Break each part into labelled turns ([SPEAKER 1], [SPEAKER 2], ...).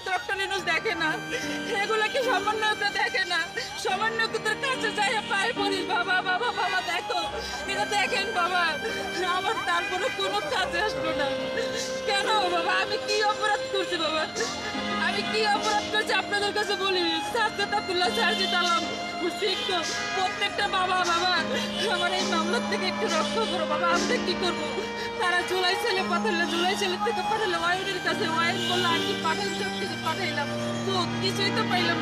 [SPEAKER 1] ইনুস দেখে না? এগুলো কি সমন্বয়করা দেখে না। সমন্বয়কদের কাছে যাই, পায়ে পড়ি বাবা বাবা বাবা, দেখো। এটা দেখেন, বাবা। আমার তারপরে কোনো কাজে আসলো না। কেন, বাবা, আমি কি অপরাধ করছি, বাবা? আমি কি অপরাধ করছি আপনাদের কাছে বলি। সাজ্জাদাতুল্লাহ সাজিদ প্রত্যেকটা বাবা বাবা আমার এই মামলার থেকে একটু রক্ষা করো। বাবা আমরা কি করব? তারা জুলাই ছেলে পাঠালে জুলাই ছেলে থেকে পাঠালে ওয়াইনের কাছে। ওয়াইন বলল আর কি পাঠান সব কিছু পাঠাইলাম? তো কিছুই তো পাইলাম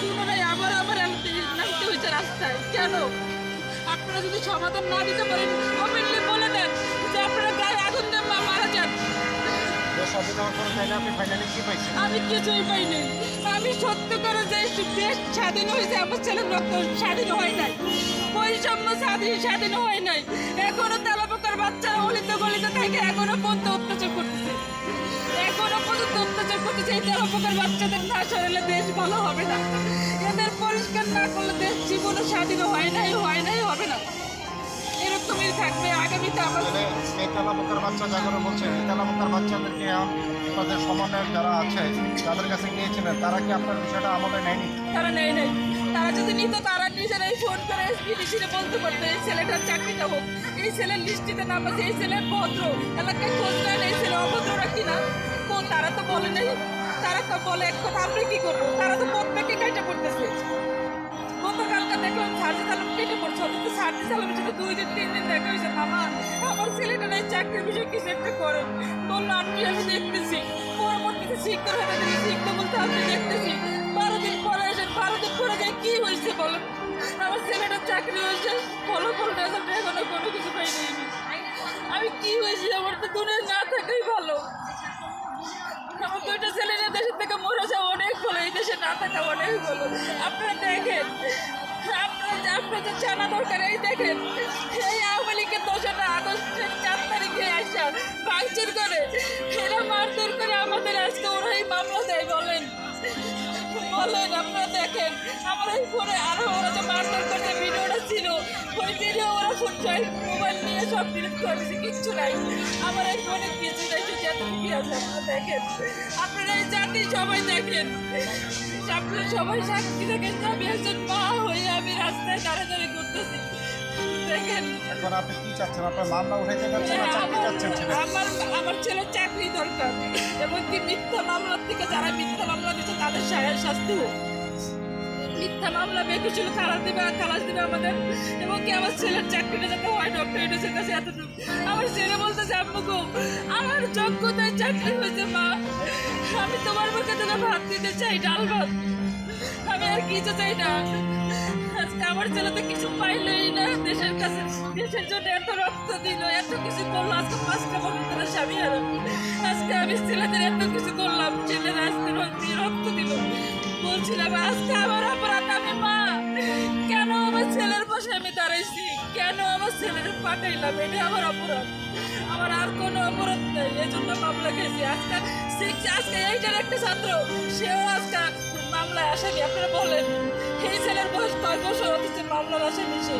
[SPEAKER 1] পুনরায় আবার আবার নামতে হয়েছে রাস্তায়। কেন? আপনারা যদি সমাধান না দিতে পারেন বলে দেন যে আপনারা গায়ে আগুন বা মারা যান। আমি কিছুই পাইনি। আমি সত্য করে দেশ স্বাধীন হয়েছে, আমার ছেলের রক্ত স্বাধীন হয় নাই। বৈষম্য স্বাধীন স্বাধীন হয় নাই। এখনও তেলাপোকার বাচ্চারা অলিতে গলিতে থাকে এখনও পর্যন্ত অত্যাচার করতেছে। এখনও পর্যন্ত অত্যাচার করতেছে। এই তেলাপোকার বাচ্চাদের না সরালে দেশ ভালো হবে না। এদের পরিষ্কার না করলে দেশ জীবনও স্বাধীন হয় নাই হয় নাই, হবে না।
[SPEAKER 2] এই তেলাপোকার বাচ্চা যাকে বলছে এই তেলাপোকার বাচ্চাদেরকে এখন আপনাদের সমন্বয়ক যারা আছে তাদের কাছে গিয়েছিলেন তারা কি আপনার বিষয়টা আমাদের নেয়নি?
[SPEAKER 1] তারা নেই নেই। তারা যদি নিত তারা নিজেরাই ফোন করে বিদেশিরে বলতে পারতো এই ছেলেটার চাকরিটা হোক। এই ছেলের লিস্টিতে নাম আছে এই ছেলের ভদ্র। এলাকায় খোঁজ নেন এই ছেলে অভদ্র কিনা কোন তারা তো বলে নেই। তারা তো বলে এক কথা আমরা কি করব? তারা তো প্রত্যেকে কাইটা পড়তেছে গতকালকে দেখলাম সার্জি সালামের সাথে দুই দিন, তিন দিন দেখা হয়েছে। মামা, আমার ছেলেটা নাই, চাকরির বিষয়ে কিছু একটা করে বলল, আন্টি, আমি দেখতেছি। পরবর্তীতে শিক্ষার হাতে থেকে শিক্ষা বলতে আমি দেখতেছি। বারো দিন পরে এসে, বারো দিন পরে যাই কি হয়েছে বলেন আমার ছেলেটা চাকরি হয়েছে ফলাফল রেজাল্ট এখনও কোনো কিছু পাইনি আমি। কি হয়েছি আমার তো দুনিয়া না থাকাই ভালো। আমার দুইটা ছেলেরা দেশের থেকে মরে যাওয়া অনেক ভালো, এই দেশে না থাকা অনেক ভালো। আপনারা দেখেন, আপনারা আপনাদের জানা দরকার, এই দেখেন, এই আওয়ামী লীগের দোষটা আগস্টের চার তারিখে আসা ভাঙচুর করে, এরা মারধর করে আমাদের আজকে ওরাই মামলা দেয়, বলেন। বলেন, আপনারা দেখেন, আমার এই ফোনে আরও ওরা যে মারধর করছে, ভিডিওটা ছিল, ওই ভিডিও ওরা ফোন সব ডিলিট করে দিয়েছে কিচ্ছু নাই। আমার এই ফোনে কিছু নাই আছে আপনারা দেখেন। আপনারা এই জাতি সবাই দেখেন। আপনারা সবাই সাক্ষী দেখেন আমি একজন মা হয়ে আমি রাস্তায় দাঁড়ে দাঁড়িয়ে করতেছি দেখেন।
[SPEAKER 2] এখন আপনি কি চাচ্ছেন? আপনার মামলা উঠাইতে পারছেন না চাকরি
[SPEAKER 1] আমার
[SPEAKER 2] চাচ্ছেন ছেলে?
[SPEAKER 1] আমার আমার ছেলের চাকরি দরকার। এবং কি মিথ্যা মামলার থেকে যারা মিথ্যা মামলা দিচ্ছে তাদের শাস্তি হোক মিথ্যা মামলা বেকুশিল খালাস দেবে আর খালাস দেবে আমাদের। এবং কি আমার ছেলের চাকরিটা যাতে হয় ডক্টর ইউনুসের কাছে এতটুকু। আমার ছেলে বলতেছে, আম্মু আমার যোগ্যতায় চাকরি হয়েছে, মা। আমি তোমার মুখে তোকে ভাত দিতে চাই, ডাল ভাত। আমি আর কিছু চাই না। আজকে আমার ছেলে তো কিছু পাইলই না। দেশের কাছে, দেশের জন্য এত রক্ত দিল, এত কিছু করল। আজকে পাঁচটা বছর স্বামী আর আজকে আমি ছেলেদের এত কিছু করলাম বলছিলাম আজকে আমার অপরাধ, আমি মা। কেন আমার ছেলের পাশে আমি দাঁড়াইছি? কেন আমার ছেলের পাঠাইলাম? এটা আমার অপরাধ। আমার আর কোনো অপরাধ নেই। এই জন্য মামলা খেয়েছি। আজকে শিখছি, আজকে এইটার একটা ছাত্র, সেও আজকে মামলায় আসেনি। আপনারা বলেন, এই ছেলের বয়স কয় বছর? হচ্ছে মামলার আসেনি সে।